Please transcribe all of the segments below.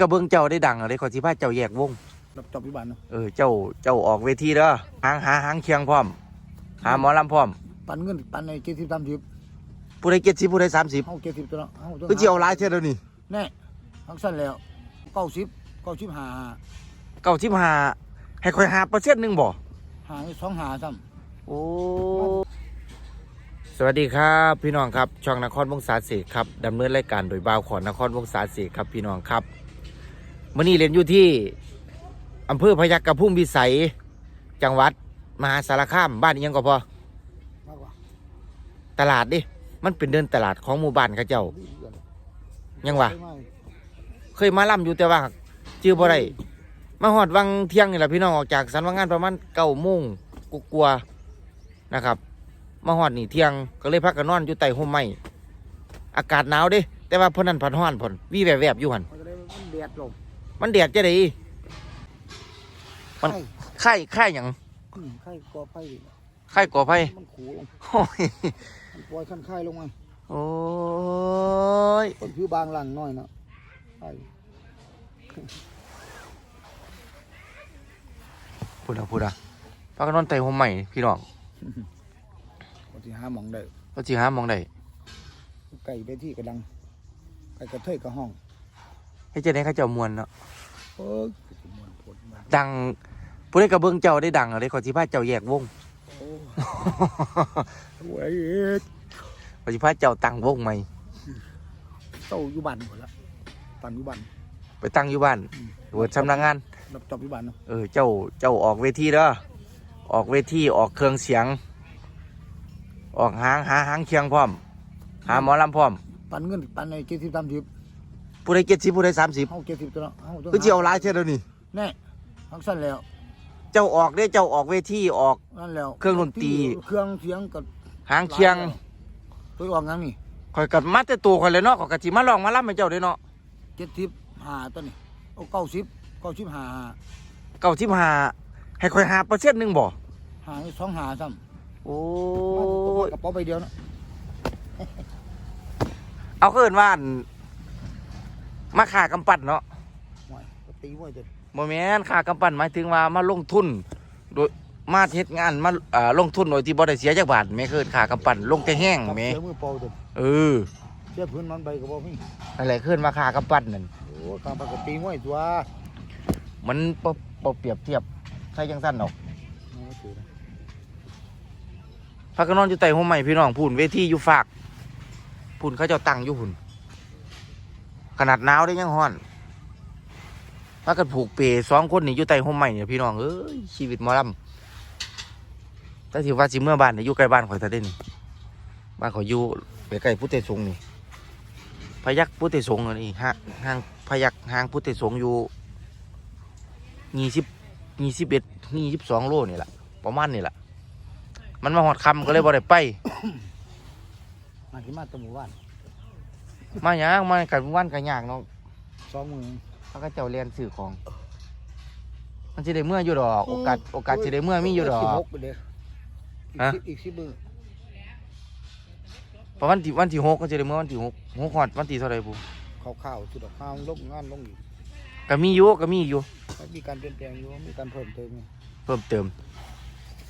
กระเบื้องเจ้าได้ดังอะไรขอสิพาเจ้าแยกวงรับจอบวิบาลเนาะเออเจ้าเจ้าออกเวทีเด้อหางหาหางเคียงพร้อม หาหมอลำพร้อม ปันเงินปันในเจ็ดสิบสามสิบผู้ใดเจ็ดสิบผู้ใดสามสิบเฮาเจ็ดสิบตัวเนาะเฮาต้องก็จะเอาหลายเท่าเดียวนี่แน่ทั้งสั้นแล้วเก้าสิบเก้าสิบห้าเก้าสิบห้าให้คอยหาเปอร์เซ็นต์หนึ่งบ่หาสองหาซ้โอ้สวัสดีครับพี่น้องครับช่องนครวงศาเสกครับดำเนินรายการโดยบ่าวขอนนครวงศาเสกครับพี่น้องครับ มื่อนี้เรียนอยู่ที่อำเภอพยัคฆพุ่มวิสัย จังหวัด มหาสารคามบ้านอิหยังก็พอตลาดดิมันเป็นเดินตลาดของหมู่บ้านเขาเจ้า ยังวะเคยมาล่ำอยู่แต่ว่าจื้อบ่ได้มาหอดวังเที่ยงนี่แหละพี่น้องออกจากสันวังงานประมาณเก้าโมงกลัวๆนะครับ มาหอดนี่เที่ยงก็เลยพักกันนอนอยู่ใต้ห่มไม้อากาศหนาวเด้แต่ว่าเพนนั้นผันห้อนผลวีแวบๆอยู่หันมันจะได้มันแดดลม มันแดดจะได้มันไข่ไข่ไข่หยังอืมไข่กอไผ่ไข่ก่อไฟมันขู่ลงโอ้ยมันปล่อยขั้นไข่ลงมาโอ้ยต้นผิวบางหลังน้อยเนาะไข่พูดอะพูดอะพักกันนอนใต้ห่มไม้พี่น้องปฏิหาหมองได้ก็จีหามองได้ไก่ไปที่กระดังไก่กระเทยกระห้อง ให้เจะได้ข้าเจ้ามวนเนาะเอ้ยสิม่วนโพดมาดังผู้ใดกระเบื้องเจ้าได้ดังอะไรขอสิพาเจ้าแยกวงโอ้โว้ยขอสิพาเจ้าตั้งวงใหม่เต้าอยู่บ้านหมดละปันอยู่บ้านไปตั้งอยู่บ้านเวิร์ดสำนักงานรับจอบวิบาลเนาะเออเจ้าเจ้าออกเวทีเด้อออกเวทีออกเครื่องเสียง ออกหางหาหางเคียงพร้อม หาหมอลำพร้อม ปันเงินปันในเจ็ดสิบสามสิบ ผู้ใดเจ็ดสิบผู้ใดสามสิบเฮาเจ็ดสิบตัวเนาะเฮาต้องก็จะเอาหลายเท่าเดียวนี่แน่ทั้งสั้นแล้ว เจ้าออกได้เจ้าออกเวทีออก นั่นแล้วเครื่องดนตรี เครื่องเสียงกับหางเคียงตัวออกงั้นนี่คอยกับมาแต่ตัวคอยเลยเนาะขอยกะจิมาลองมาล่ำให้เจ้าเด้เนาะเจ็ดสิบห้าตัวนี่โอ้เก้าสิบเก้าสิบห้าเก้าสิบห้าให้คอยหาเปอร์เซ็นต์หนึ่งบ่หาสองหาซ้โอ้ำยกระเป๋าใบเดียวเนาะเอาเกินว่าอั่น มาขากำปั้นเนาะห่วยก็ตีห่วยจนโมแมนขากำปั้นหมายถึงว่ามาลงทุน โดยมาเฮ็ดงานมาอ่าลงทุนโดยที่บ่ได้เสียจักบาทแม่เกินขากำปั้นลงแต่แห้งกับแม่เสียมือเปล่าจนเออเสียพื้นนอนใบกระเป๋าพี่อะไรขึ้นมาขากำปั้นนั่นโอ้การปกติห่วยตัวมันบ่บ่เปรียบเทียบใช่จังซั่นดอกไม่ถือนะพักกันนอนอยู่ใต้ห่มไม้พี่น้องพูนเวทีอยู่ฝากพูนเขาเจ้าตั้งอยู่พุ่น ขนาดหนาวได้ยังฮ้อนพากันผูกเปย์สองคนนี่อยู่ใต้ห่มไม้เนี่ยพี่น้องเอ้ยชีวิตมอลำแต่ที่ว่าสิเมื่อบ้านเนี่ยอยู่ใกล้บ้านข่อยแต่เด่นบ้านข่อยอยู่ไปใกล้พุทธสงฆ์นี่พยักพุทธสงฆ์อันนี่ฮะห่างพยักห่างพุทธสงฆ์อยู่ยี่สิบยี่สิบเอ็ดยี่สิบสองโลนี่แหละประมาณนี่แหละมันมาหอดคำก็เลยบ่ได้ไปมาที่มาตะหมู่บ้าน มาหยังมากันวันกันยากเนาะสองมือเขาก็เจ้าเรียนสื่อของ มันจะได้เมื่ออยู่ดอก โอกาสโอกาสจะได้เมื่อมีอยู่ดอสิบหกกไปเด้อฮะอีกสิบมือเพราะวันที่วันที่หกก็จะได้เมื่อวันที่หกหกหอดวันที่เท่าไหรปุ๊ข่าวๆสุดอกข้าวลงงานลงอยู่ก็มีอยู่ก็มีอยู่มีการเปลี่ยนแปลงอยู่มีการเพิ่มเติมอยู่เพิ่มเติม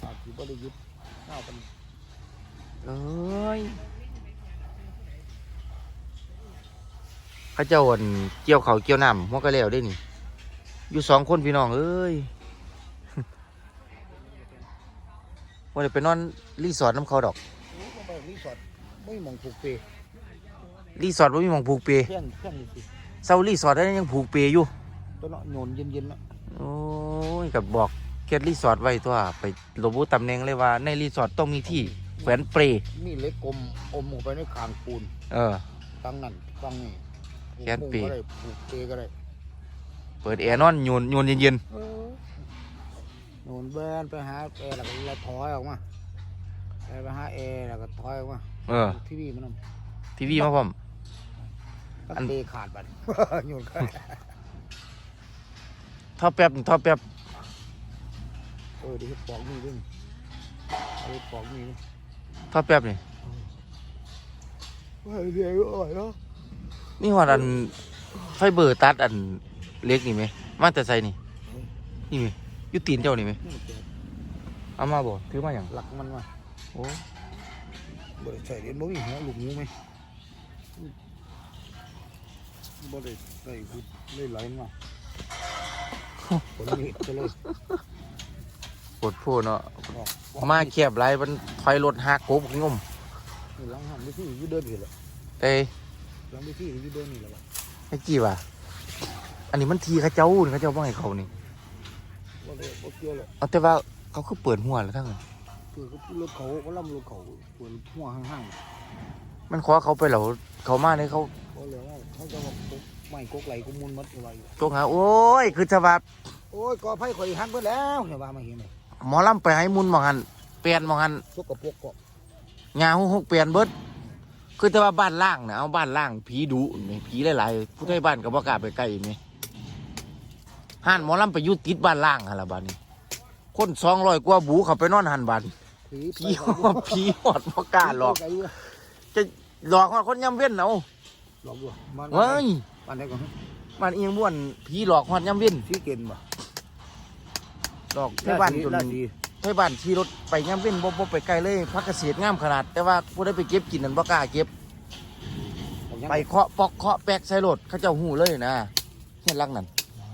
อาจจะบริยุทธ์ข้าวกันเอ้ย เขาเจ้าอั่นเกี่ยวเขาวเกี่ยวน้ำหัวกระแล้วได้นี่ อยู่สองคนพี่น้องเอ้ยว่าได้ไปนอนรีสอร์ทน้ำเขาดอกโอ้ลงไปรีสอร์ทไม่มองผูกเปรีสอร์ทว่ามีหมองผูกเปเพี้ยนเพี้ยนอยู่สิเซารีสอร์ทได้ยังผูกเปอยู่ตัวเนาะโยนเย็นๆเนาะโอ้ยกับบอกเคล็ดรีสอร์ทไว้ตัวไประบุตำแหน่งเลยว่า ในรีสอร์ทต้องมีที่แขวนเปรย์มีเหล็กกลมอมออกไปในคางปูน เออตั้งนั่นตั้งนี่ แขนปี ผูกก็ได้ผูกเปก็ได้เปิดแอร์นอนโยนโยนเย็นเออโยนแบนไปหาแอร์แล้วก็เราถอยออกมาไปหาแอร์แล้วก็ถอยออกมาๆเออทีวีมันนทีวีมาพร้อมำอัตั้นงเตะขาดบัด โยนก็ท่อแป๊บนี่ท่อแป๊บเออเดี๋ยวให้ปอกมือด้วยเอาไปปอกมือด้วยท่อแป๊บนี่ เฮ้ยเดี๋ยวอ่อยเนาะ นี่หอดอันไฟเบอร์ตัดอันเล็กนี่ไหม มาแต่ใส่นี่ นี่ไหมอยุตีนเจ้านี่ไหมนี่มันเจ็บเอามาบ่ถือมาอย่างหลักมันมาโอ้บ่ได้ใส่เด่นบ่มีหัวลูกงูไหมบ่ได้ใส่คือเลยไหลมาผลนี้ไปเลยปวดโพเนาะออกมาเขียบไรมันถอยรถหักโกบงมนี่หลังหันไปที่อยู่เดินนี่แหละเต้ หลังไปที่อยู่เดินนี่แหละวะไอ้กี่ว่ะอันนี้มันทีเขาเจ้านี่เขาเจ้าว่าให้เขานี่บ่ได้บ่เกี่ยวหรอกเอาแต่ว่าเขาคือเปิดหัวแล้วทั้งนั้นคือเขาพูดรถเขาเขาล่ำรถเขาปวดหัวห้างมันขอเขาไปแล้วเขามาเนี่ยเขาๆเขาเลยว่าเขาจะมาปุ๊บไม่กกไหลกุมุนมัดอะไรอยู่จงหาโอ้ย คือจะว่าโอ้ยกอไผ่ข่อยหันไปแล้วเนี่ยว่ามาเห็นเลยหมอลำไปให้มุนหมองหันเปลี่ยนหมองหันสกปรกก็งาหุกๆเปลี่ยนเบิด คือแต่ว่าบ้านล่างนะเอาบ้านล่างผีดุนี่ผีหลายๆผู้ใช้บ้านก็บ่กล้าไปใกล้นี่ห้านหมอลำไปอยุติดบ้านล่างหั่นละบ้านนี้ คนสองร้อยกว่าบูเขาไปนอนหันบ้านผีผีหอดผีหอดบ่กล้าหลอกจะหลอกคนย่ำเว้นเอาหลอกด้วยมันเว้ยมันได้ก่อนมันเอียงบ้วนผีหลอกหอดย่ำเว้นที่เกณฑ์บ่หลอกให้บ้านจนลาดดี ให้บ้านขี่รถไปย่ำเว้นบ่บ่ไปไกลเลยพักเกษตรงามขนาด แต่ว่าผู้ได้ไปเก็บกินนั่นบ่กล้าเก็บ ไปเคาะปอกเคาะแปกใส่รถเขาเจ้าหูเลยนะเฮียนหลังนั่น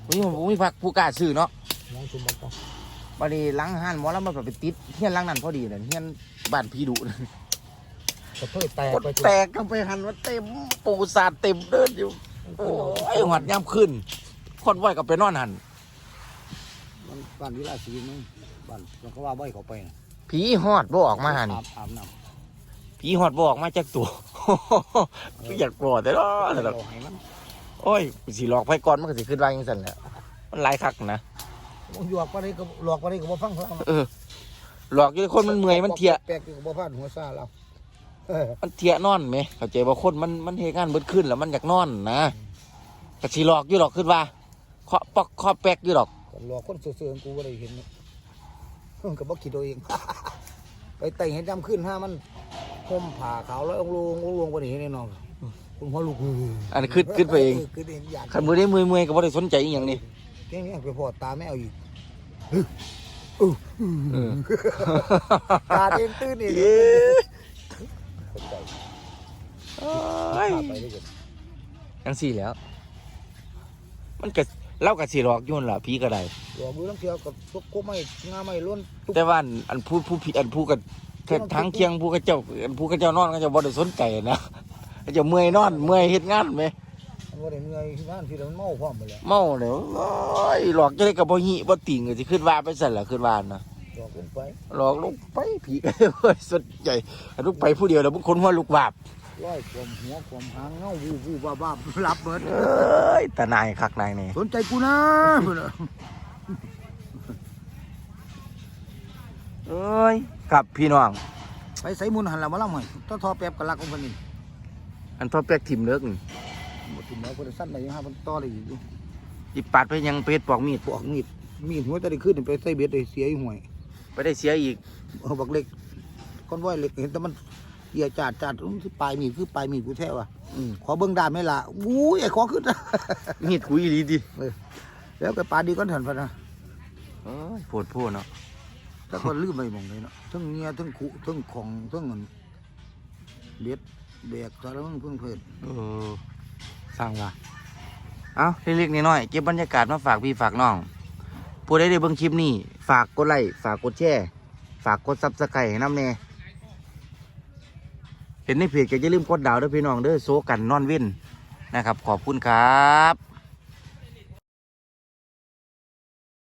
วันนี้ผมมีพักผู้กล้าซื้อเนาะมองสมบัติต้องบัดนี้หลังห้านหมอแล้วมันก็ไปติดเฮียนหลังนั่นพอดีเลยเฮียนบ้านผีดุนั่นกระเทยแตกกดไปแตกกันไปหันว่าเต็มปูสาดเต็มเดินอยู่โอ้ยหัดย่ำขึ้นคนไหวก็ไปนอนหันมันบ้านวิลาศีมึง บ้านมันก็ว่าใบเขาไปน่ะผีหอดบ่ออกมาหันอาบอาบน้ผีหอดบ่ออกมาจากตัวอยากกลัวแต่เนาะำแต่ดอกเราให้มันโอ้ยสิหลอกไผก่อนมันก็สิขึ้นว่าจังซั่นแหละมันหลายคักนะหยอกไปเลยก็หลอกไปเลยก็บ่ฟังเขาเออ หลอกอยู่คนมันเมื่อยมันเทียแปลกๆก็บ่พลาดหัวซ่าเราเออมันเทียนอนไหมเข้าใจว่าคนมันมันเฮงานเบิดขึ้นแล้วมันอยากนอนนะกะสิหลอกอยู่หรอกขึ้นว่าเคาะปอกเคาะแป๊กอยู่หรอกก็หลอกคนเสื่อๆกูก็ได้เห็นนะ ก็บ่คิดเอาเอง ไปแต่งให้จำขึ้นห้ามันห่มผ้าขาวแล้วองค์ลงองค์ลงไปนี่แน่นอนคุณพ่อลูกอันนี้ขึ้นขึ้นไปเอง ขึ้นเองอยากขันมือได้มือมือก็บ่ได้สนใจอีหยังนี่แค่นี้ไปพอตาไม่เอาอีกเออตาเต้นตื้นอีกเอ้ยเข้าใจโอ้ยพาไปด้วยกันจังสี่แล้ว มันก็ เล่ากับสิหลอกอยุ่นนล่ะผีก็ได้หลอกดูน้ำเที่ยวกับทุกกุ๊กไม่งาไม่ล้วนทุกแต่ว่าอันอันผู้ผู้ผิดอันผู้กับทั้งเคียงผู้กับเจ้าอันผู้กับเจ้านอนก็จะบ่ได้สนใจนะเขาจะเมื่อยนอนเมื่อยเฮ็ดงานไหมมันว่าได้เมื่อยงานที่เราเมาพร้อมไปแล้วเมาแล้วโอ้ยหลอกจะได้กับบ่หิบ่ติ่งก็สิขึ้นว่าไปสั่นล่ะขึ้นว่านะหลอกขึ้นไปหลอกลงไปผีก็บ่สนใจอันลูกไปผู้เดียวแล้วบางคนหัวลูกบาบ ร้อยความหัวความหางเงาวูวูบ้าบ้ารับเบิดเอ้ยตานายคักนายนี่สนใจกูนะเพิ่นน่ะเอ้ยกับพี่น้อง ไปใส่มุนหันละมาละหน่อยต้นทอแป๊บกะลักของเพิ่นนี่อันทอแป๊กทิมเลิกนี่บ่ถึงแล้วเพิ่นสั้นได้ยังหาเพิ่นต่อได้อยู่สิปัดไปยังเป็ดปอกมีดพวกมีดมีดหัวจะได้ขึ้นไปใส่เบ็ดได้เสียอีห่วย ไปได้เสียอีกเอาบักเล็กก้อนว้อยเล็กเห็นแต่มัน เหยียจาดจาดอุ้ยคือปลายมีดคือปลายมีดกูแท้ว่ะอืมขอเบิ่งดามไม่ละอุ้ยไอ้ขอขึ้นมีดคุยอีหลีดิแล้วก็ปลาดีก้อนเถินพะนะเอ้ยโพดโพดเนาะถ้าคนลืมไปหมองเลยเนาะทั้งเงียทั้งขุทั้งของทั้งเงินเบ็ดแบกสารพัดเพิ่งเพิ่นเออสร้างว่าเอาเล็กๆน้อยๆเก็บบรรยากาศมาฝากพี่ฝากน้องผู้ใดได้เบิ่งคลิปนี้ ฝากกดไลค์ฝากกดแชร์ฝากกดซับสไครต์ให้น้ำแน่ เห็นในเพจก็อย่าลืมกดดาวด้วยพี่น้องเด้อโซกันนอนวินนะครับ ขอบคุณครับ